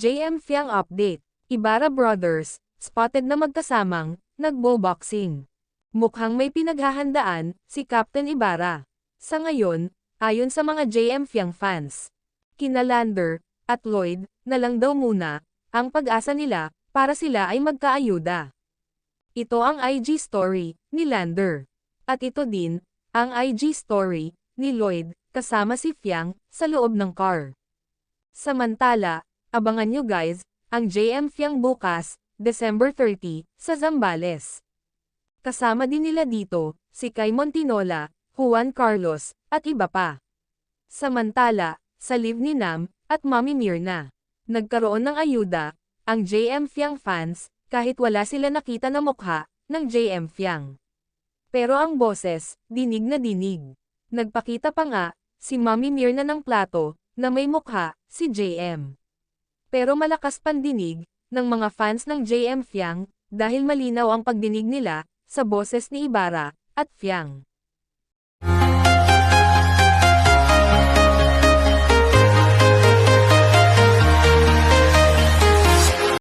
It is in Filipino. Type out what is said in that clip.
JM Fiang Update. Ibarra Brothers, spotted na magkasamang, nagbo-boxing. Mukhang may pinaghahandaan, si Captain Ibarra. Sa ngayon, ayon sa mga JM Fiang fans, kina Lander, at Lloyd, na lang daw muna, ang pag-asa nila, para sila ay magkaayuda. Ito ang IG story, ni Lander. At ito din, ang IG story, ni Lloyd, kasama si Fiang, sa loob ng car. Samantala, abangan nyo guys, ang JM Fiang bukas, December 30, sa Zambales. Kasama din nila dito, si Kai Montinola, Juan Carlos, at iba pa. Samantala, sa live ni Nam, at Mami Mirna, nagkaroon ng ayuda, ang JM Fiang fans, kahit wala sila nakita na mukha, ng JM Fiang. Pero ang boses, dinig na dinig. Nagpakita pa nga, si Mami Mirna ng plato, na may mukha, si JM. Pero malakas pandinig, ng mga fans ng JM Fiang, dahil malinaw ang pagdinig nila, sa boses ni Ibarra, at Fiang.